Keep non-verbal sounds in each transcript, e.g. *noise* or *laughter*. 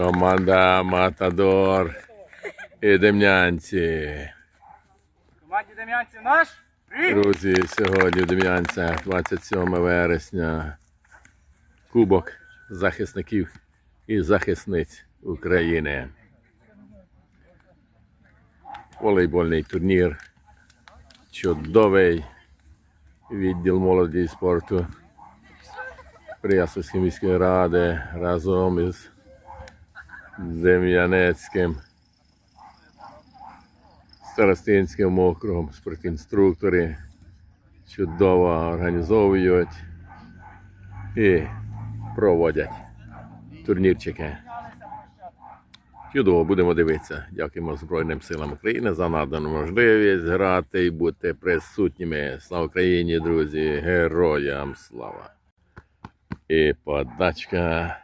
Команда Матадор і Дем'янці. Команді Дем'янців наш. Друзі, сьогодні в Дем'янцях 27 вересня. Кубок захисників і захисниць України. Волейбольний турнір. Чудовий відділ молоді і спорту Приясовської міської ради разом із Дем'янецьким Старостинським округом спортінструктори чудово організовують і проводять турнірчики. Чудово, будемо дивитися. Дякуємо Збройним силам України за надану можливість грати і бути присутніми. Слава Україні, друзі! Героям слава! І подачка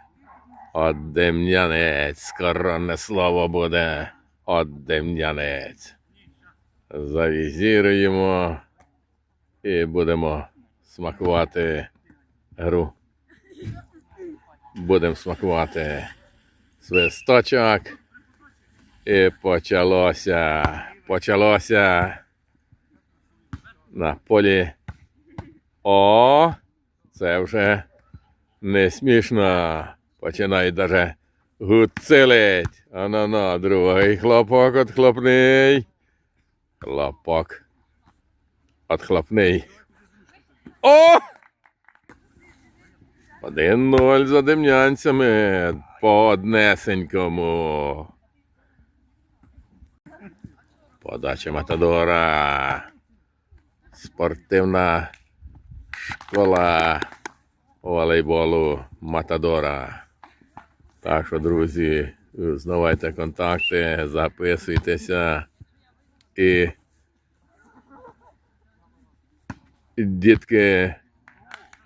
от Дем'янець. Коронне слово буде от. Завізіруємо і будемо смакувати гру. Будемо смакувати свисточок. І почалося. Почалося на полі. О, це вже не смішно. Починає даже гуцелить. Ана-на, другий хлопок отхлопний. Хлопок. Отхлопний. О! Один ноль за дем'янцями по однесенькому. Подача Матадора. Спортивна школа волейболу Матадора. Так що, друзі, узнавайте контакти, записуйтеся і дітки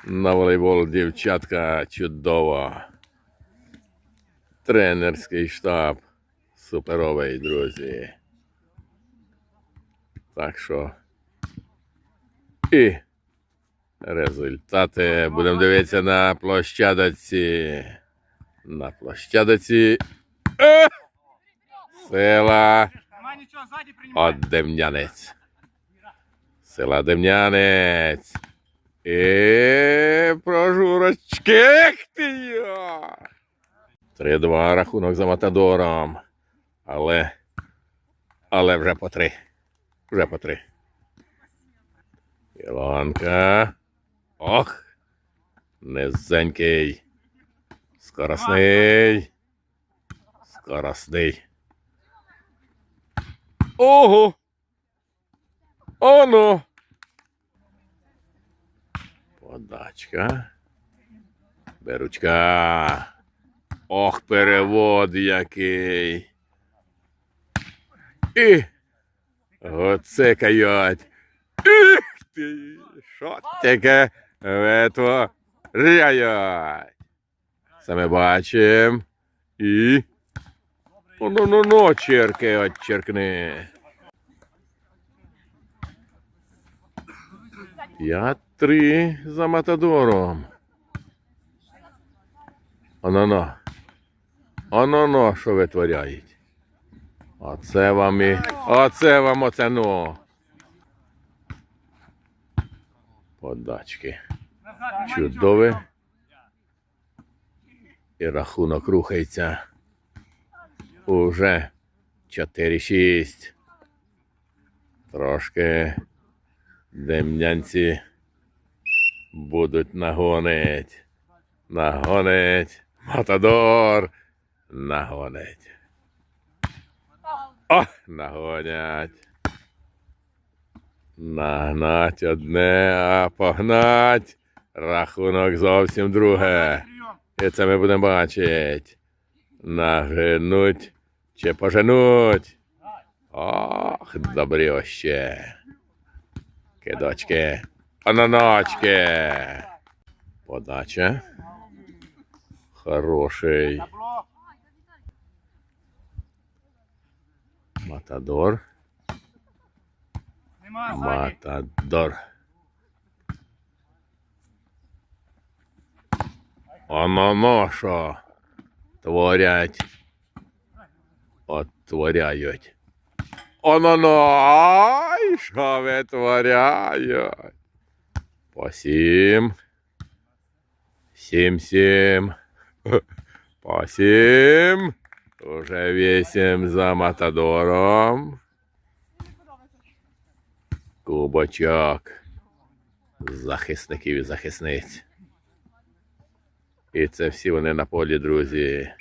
на волейбол дівчатка чудово. Тренерський штаб суперовий, друзі. Так що. І результати будемо дивитися на площадоці. На площадоці. Е! Сила от. Села Дем'янець. І прожурочки. 3-2 рахунок за Матадором. Але. Але вже по три. Вже по три. Ілонка. Ох. Низенький. Скоросний. Скоросний. Ого! Оно! Подачка. Беручка. Ох, перевод який. І. оце Оцекають. Іх ти! Що таке витворяють? Це ми бачимо. І. Ну, ну, ну, черки, отчеркни. П'ять-три за Матадором. Оно-но. Оно-но, що витворяють. Оце вам і. Оце вам оце ну. Подачки. Чудове. І рахунок рухається. Уже 4-6. Трошки дем'янці будуть нагонить. Нагонить. Матадор. Нагонить. О, нагонять. Нагнать одне, а погнать. Рахунок зовсім друге. І це ми будемо бачити. Нагинуть чи поженуть. Ох, добріще. Кидочки. Ананочки. Подача. Хороший. Матадор. Матадор. Оно що творять Отворяють. Оно-ной, що витворяють. По сім. Сім-сім. По сім. *laughs* Уже вісім за Матадором. Кубочок. Захисників і захисниць. І це всі вони на полі, друзі.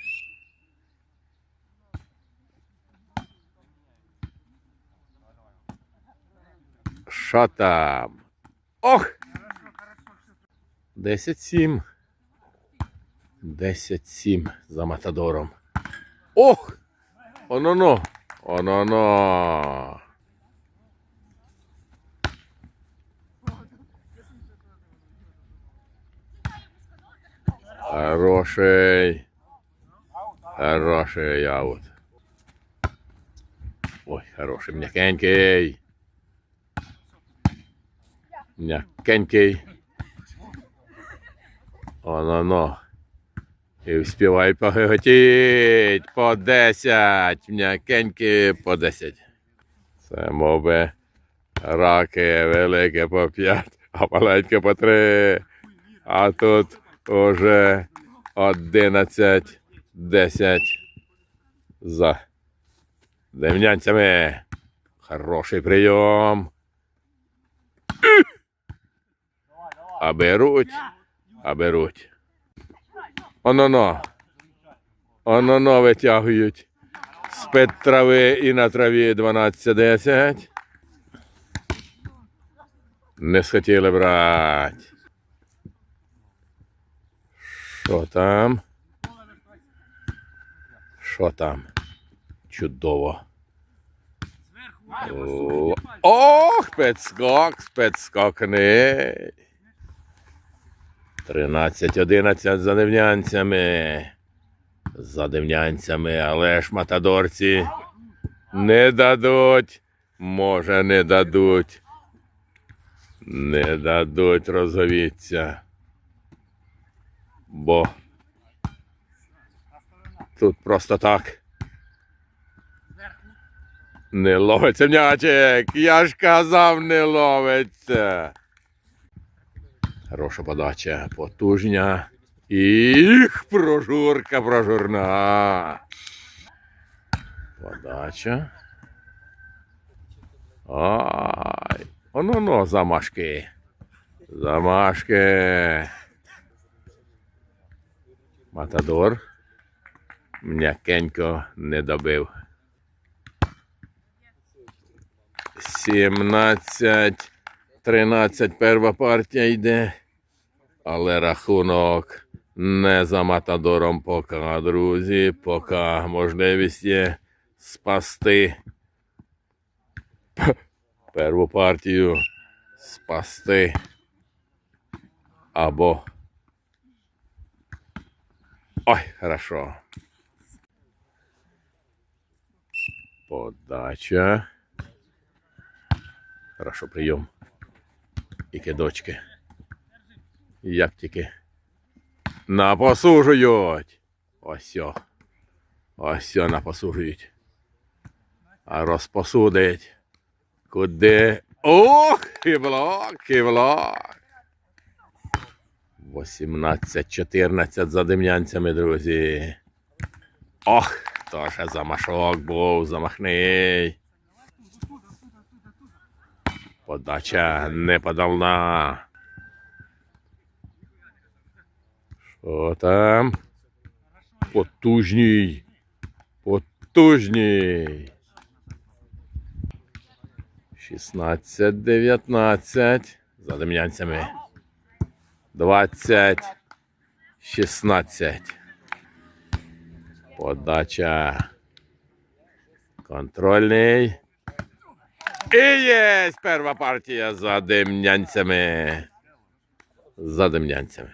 Що там? Ох! 10-7. 10-7 за Матадором. Ох! Оно-но! Оно-но! Хороший. Хороший аут. Ой, хороший, м'якенький. М'якенький. Оно-но. І вспівай погиготіть по 10. М'якенькі по 10. Це мови раки велике по 5, а маленьке по 3. А тут уже 11, 10 за демнянцями. Хороший прийом. А беруть, а беруть. Оно-но. Оно-но витягують. З-під трави і на траві 12-10. Не схотіли брати. Що там? Що там? Чудово. О, Ох, підскок, спецскокни. 13-11 за дивнянцями. За дивнянцями, але ж матадорці не дадуть. Може, не дадуть. Не дадуть розговіться. Бо тут просто так. Не ловиться м'ячик. Я ж казав, не ловиться. Хороша подача, потужня. Їх, прожурка, прожурна. Подача. Ай. Оно-но, замашки. Замашки. Матадор. М'якенько не добив. 17, 13 перша партія йде. Але рахунок не за Матадором поки, друзі. Поки можливість є спасти перву партію. Спасти. Або. Ой, хорошо. Подача. Хорошо, прийом. І кидочки. Як тільки напосужують. Ось. Ось напосужують. А розпосудить. Куди? Ох, і блок, і блок. 18-14 за дем'янцями, друзі. Ох, то ще замашок був, замахний. Подача не подавна. Що там? Потужній. Потужній. 16-19 за дем'янцями. 20 16. Подача. Контрольний. І є перша партія за демнянцями. За демнянцями.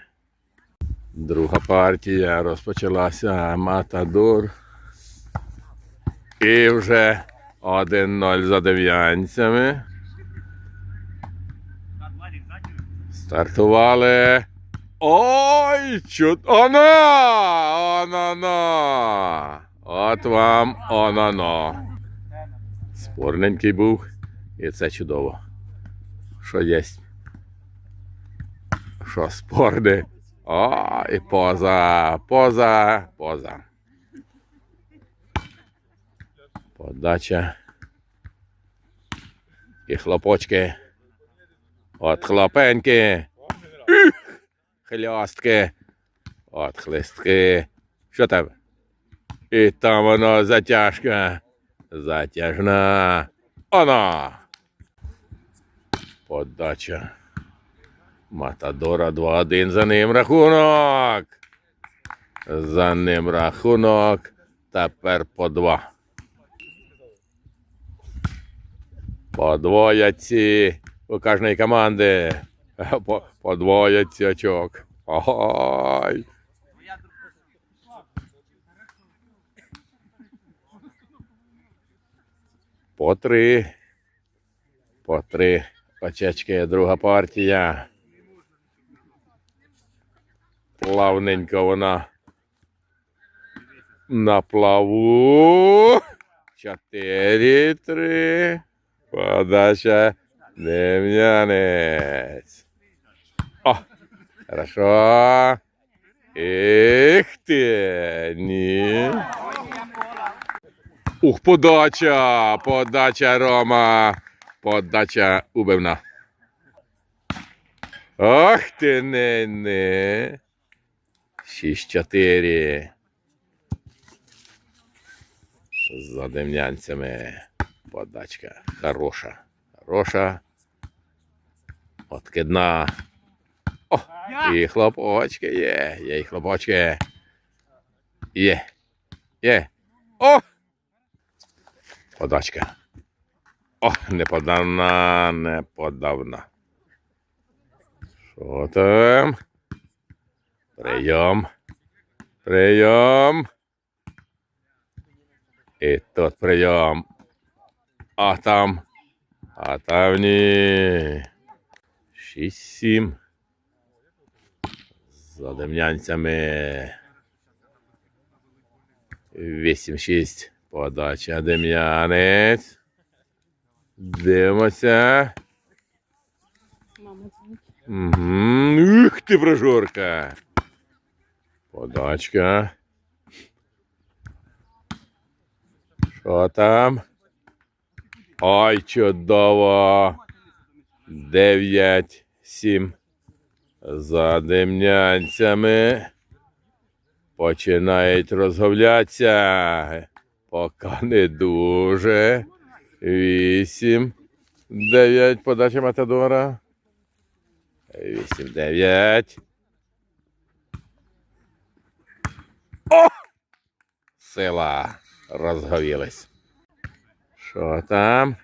Друга партія розпочалася Матадор. І вже 1-0 за дем'янцями. Стартували. Ой, чуд. Оно! Оно-но! От вам оно-но. Спорненький був. І це чудово. Що є? Що спорне? О, і поза, поза, поза. Подача. І хлопочки. От хлопеньки. Хлястки. От хлистки. Що там? І там воно затяжка. Затяжна. Оно. Подача. Матадора 2-1 за ним рахунок. За ним рахунок. Тепер по два. Подвояться у кожної команди. По, подвояться очок. Ой. По три. По три очечки. Друга партія. Плавненько вона на плаву. Чотири, три. Подача Дем'янець. О, хорошо. Ех ти, ні. Ух, подача, подача Рома, подача убивна. Ох ти не не. 6-4. За демнянцями. Подачка хороша. Хороша. Откидна. О, і хлопочки є. Є і хлопочки. Є. Є. О! Подачка. О, неподавна, неподавна. Що там? Прийом. Прийом. І тут прийом. А там. А там ні. Шість-сім. За дем'янцями. Вісім-шість. Подача Дем'янець. Дивимося. Угу. Ух ти, прожорка. Подачка. Що там? Ой, чудово. Дев'ять, сім. За демнянцями. Починають розговлятися. Поки не дуже. Вісім. Дев'ять. Подача Матадора. Вісім, дев'ять. О! Сила розговілась. Що там?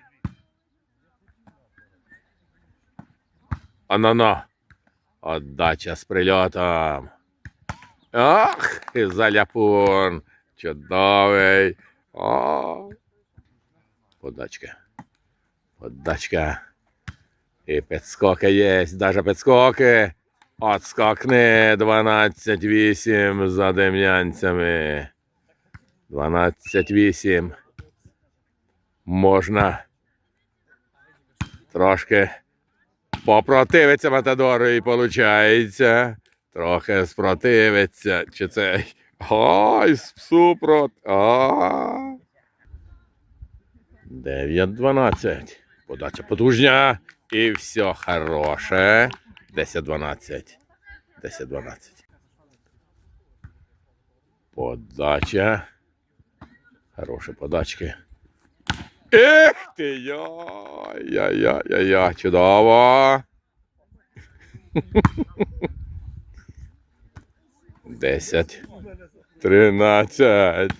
Оно-но. Отдача з прильотом. Ах, заляпун. Чудовий. О. Подачка. Подачка. І підскоки є, даже підскоки. Отскокни 12-8 за дем'янцями. 12-8. Можна трошки попротивиться Матадору і виходить. Трохи спротивиться. Чи це. Ой, супрот. А. 9-12. Подача потужня. І все хороше. 10-12. 10-12. Подача. Хороші подачки. Ех ти я, я, я, я, я, чудово. Десять. Тринадцять.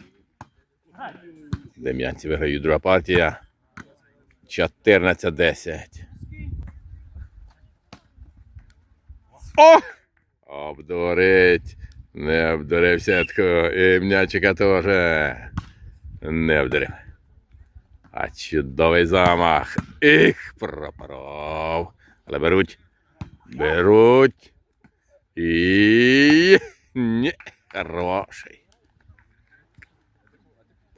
Дем'янці виграють друга партія. 14-10. О! Обдурить. Не обдурив сітку. І м'ячика теж. Не обдурив. А чудовий замах. Їх пропоров. Але беруть. Беруть. І. Ні. Хороший.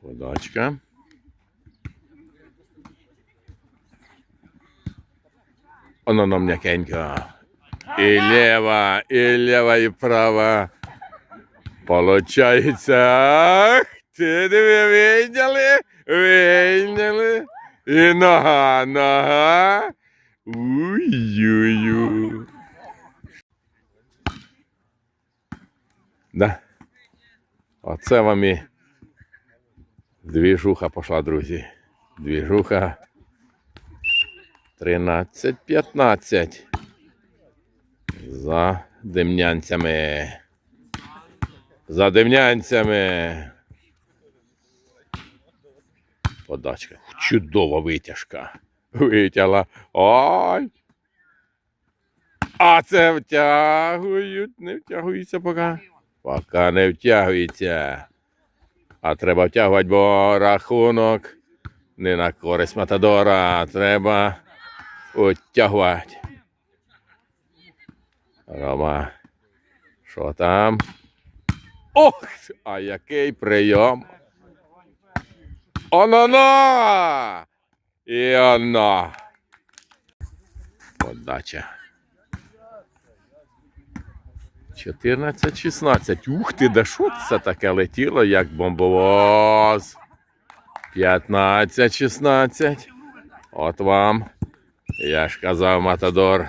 Подачка. Оно нам м'якенько. І лева, і лева, і права. Получається. Ти диви, вийняли? Вийняли. І нога, нога. Уй-ю-ю. Да. Оце вам і двіжуха пішла, друзі. Двіжуха. 13-15. За демнянцями. За демнянцями. Подачка. Чудова витяжка. Витягла. Ой. А це втягують. Не втягується поки. Поки не втягується. А треба втягувати, бо рахунок не на користь Матадора. Треба втягувати. Рома. Що там? Ох! А який прийом! Оно-на! І оно! Подача. 14-16. Ух ти, да що це таке летіло, як бомбовоз. 15-16. От вам. Я ж казав, Матадор.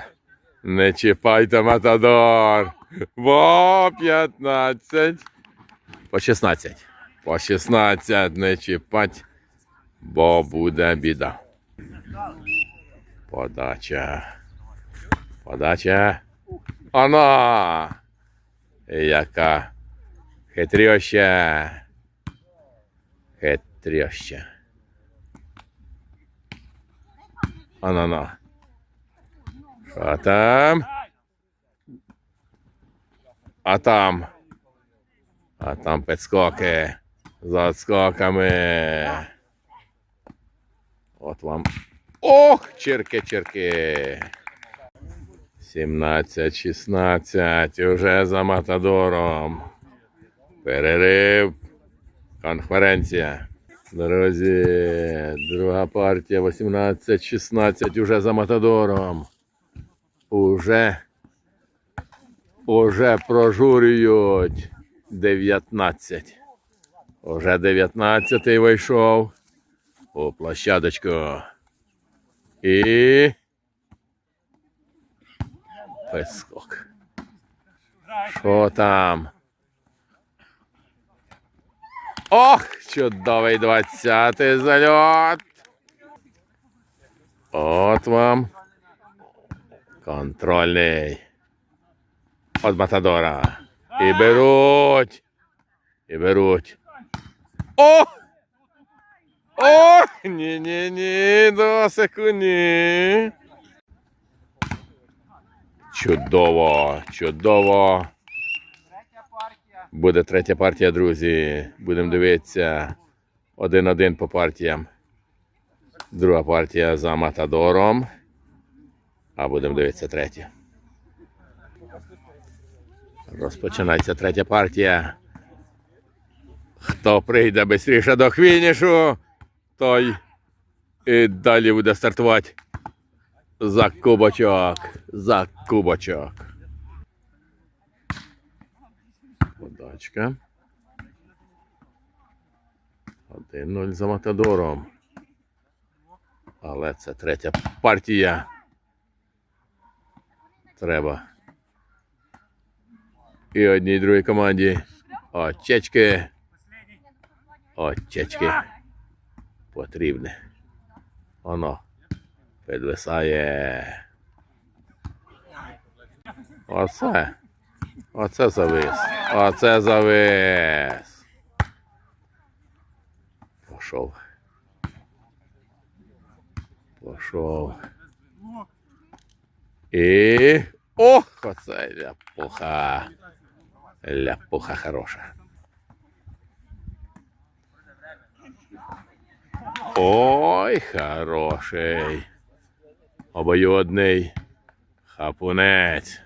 Не чіпайте Матадор. Бо 15. По 16. По 16 не чіпать, бо буде біда. Подача. Подача. Она. Яка хитрюща. Хитрюща. Ана-на. Що там? А там. А там підскоки. За отскоками. От вам. Ох, черки, черки. 17, 16. Уже за Матадором. Перерив. Конференція. Друзі, друга партія 18-16 уже за Матадором. Уже. Уже прожурюють 19. Уже 19 вийшов у площадочку. І. Пескок. Що там? Ох, чудовий 20-й зальот. От вам. Контрольний. От Матадора. І беруть. І беруть. О! О! Ні-ні-ні, досику ні. Чудово, чудово. Буде третя партія, друзі. Будемо дивитися один-один по партіям. Друга партія за Матадором. А будемо дивитися третя. Розпочинається третя партія. Хто прийде швидше до фінішу, той і далі буде стартувати за кубочок. За кубочок. Подачка. 1-0 за Матадором. Але це третя партія. Треба. І одній другій команді. Очечки. Очечки. Потрібне. Воно підвисає. Оце. Оце завис. Оце завис. Пошов. Пошов. І. Ох, оце ляпуха. Ляпуха хороша. Ой, хороший. Обоюдний. Хапунець.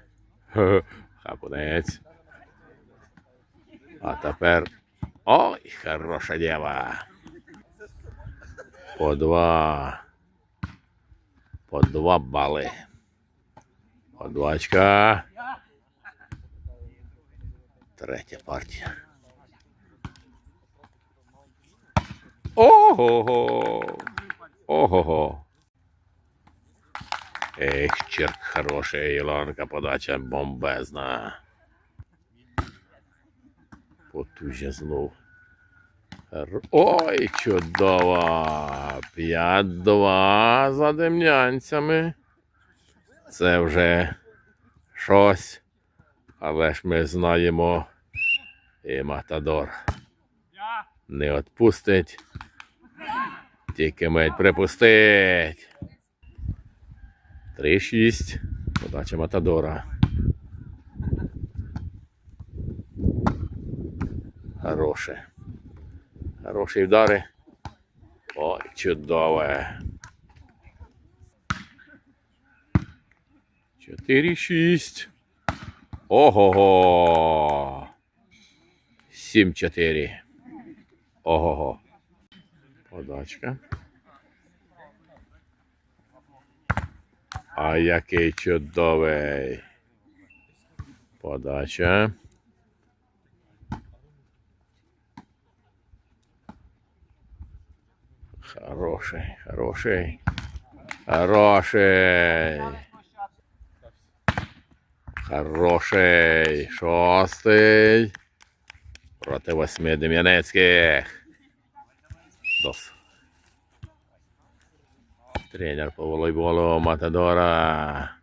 *laughs* Хапунець. А тепер. Ой, хороша дєва. По два. По два бали. По два очка. Третя партія. Ого-го! Ого-го! Ех, черк хороший, Ілонка, подача бомбезна. Потужя знов. Ой, чудово! 5-2 за демнянцями. Це вже щось. Але ж ми знаємо. І Матадор не відпустить. Тільки мить припустить. 3-6. Подача Матадора. Хороше. Хороші вдари. Ой, чудове. 4-6. Ого-го. 7-4. Ого-го. Подачка. А який чудовий. Подача. Хороший, хороший. Хороший. Хороший. Шостий. Проти восьми Дем'янецьких. Дос. Тренер по волейболу Матадора.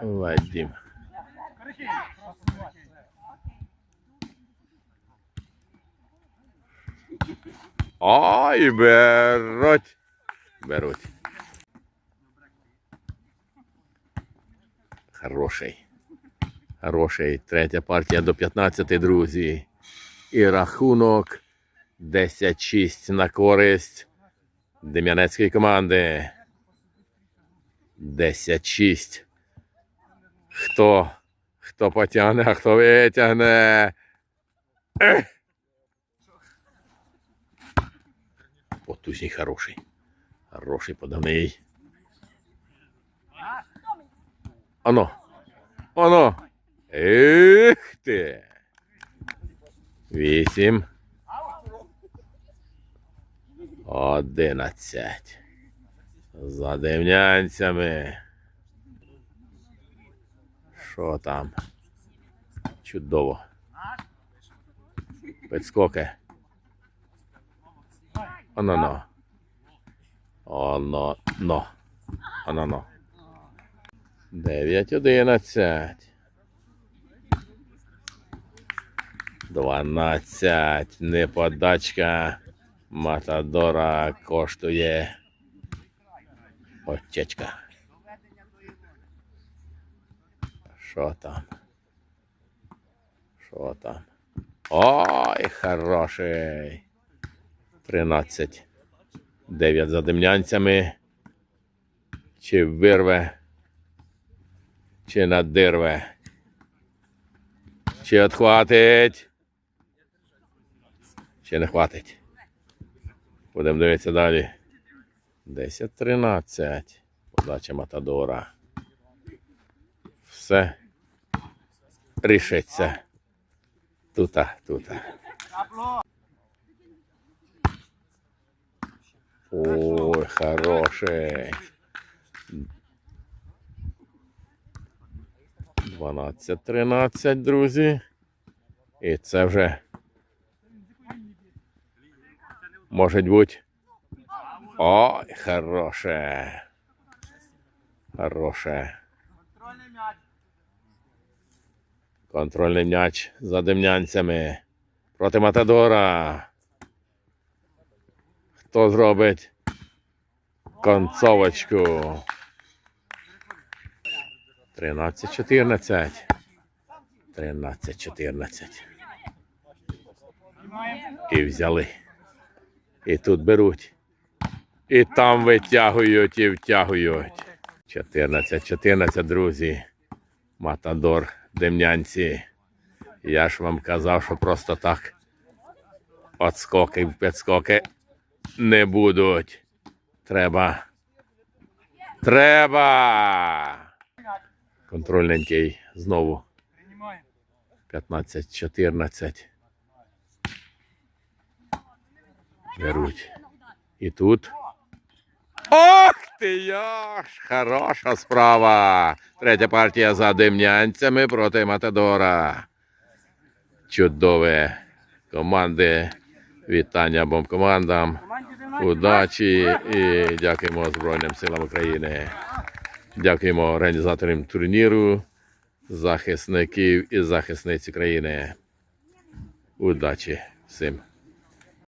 Вадим. Ай, беруть. Беруть. Хороший. Хороший. Третя партія до 15, друзі. І рахунок 10-6 на користь Дем'янецької команди. 10-6. Хто? Хто потягне, а хто витягне? Ех! Потужний, хороший. Хороший подавний. Оно. Оно. Ех ти. Вісім. Одинадцять. За демнянцями. Що там? Чудово. Підскоки. Оно но. Оно но. Оно но. Дев'ять одинадцять. Дванадцять. Неподачка. Матадора коштує. Очечка. Що там? Що там? Ой, хороший. 13. 9 за демнянцями. Чи вирве, чи надирве. Чи отхватить. Чи не хватить. Будемо дивитися далі. 10-13. Подача Матадора. Все. Рішиться. Тута, тута. Ой, хороший. 12-13, друзі. І це вже може бути. Ой, хороше. Хороше. Контрольний м'яч. Контрольний м'яч за демнянцями. Проти Матадора. Хто зробить концовочку? 13-14. 13-14. І взяли. І тут беруть. І там витягують і втягують. 14-14, друзі. Матадор, демнянці. Я ж вам казав, що просто так Отскоки, підскоки не будуть. Треба. Треба. Контрольненький знову. 15-14. Беруть. І тут. Ох ти яш! Хороша справа. Третя партія за димнянцями проти Матадора. Чудове команди. Вітання обом командам. Удачі і дякуємо Збройним силам України. Дякуємо організаторам турніру, захисників і захисниць України. Удачі всім.